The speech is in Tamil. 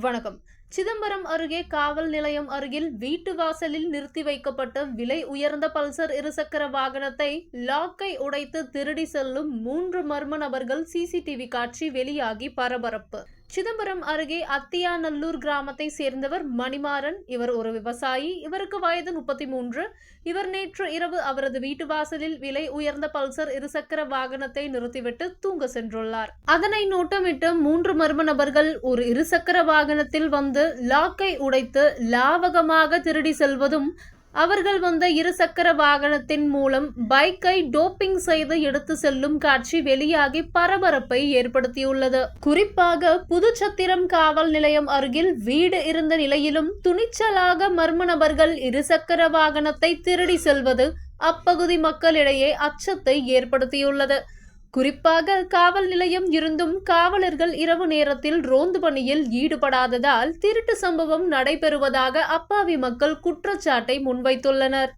வணக்கம். சிதம்பரம் அருகே காவல் நிலையம் அருகில் வீட்டு வாசலில் நிறுத்தி வைக்கப்பட்ட விலை உயர்ந்த பல்சர் இருசக்கர வாகனத்தை லாக்கை உடைத்து திருடி செல்லும் மூன்று மர்ம நபர்கள் சிசிடிவி காட்சி வெளியாகி பரபரப்பு. சிதம்பரம் அருகே அத்தியாநல்லூர் கிராமத்தை சேர்ந்தவர் மணிமாறன். இவர் ஒரு விவசாயி. இவருக்கு வயது முப்பத்தி மூன்று இவர் நேற்று இரவு அவரது வீட்டு வாசலில் விலை உயர்ந்த பல்சர் இருசக்கர வாகனத்தை நிறுத்திவிட்டு தூங்க சென்றுள்ளார். அதனை நோட்டமிட்டு மூன்று மர்ம நபர்கள் ஒரு இருசக்கர வாகனத்தில் வந்து லாக்கை உடைத்து லாவகமாக திருடி செல்வதும் அவர்கள் வந்த இருசக்கர வாகனத்தின் மூலம் பைக்கை டோப்பிங் செய்து எடுத்து செல்லும் காட்சி வெளியாகி பரபரப்பை ஏற்படுத்தியுள்ளது. குறிப்பாக புதுச்சத்திரம் காவல் நிலையம் அருகில் வீடு இருந்த நிலையிலும் துணிச்சலாக மர்ம நபர்கள் இருசக்கர வாகனத்தை திருடி செல்வது அப்பகுதி மக்களிடையே அச்சத்தை ஏற்படுத்தியுள்ளது. குறிப்பாக காவல் நிலையம் இருந்தும் காவலர்கள் இரவு நேரத்தில் ரோந்து பணியில் ஈடுபடாததால் திருட்டு சம்பவம் நடைபெறுவதாக அப்பாவி மக்கள் குற்றச்சாட்டை முன்வைத்துள்ளனர்.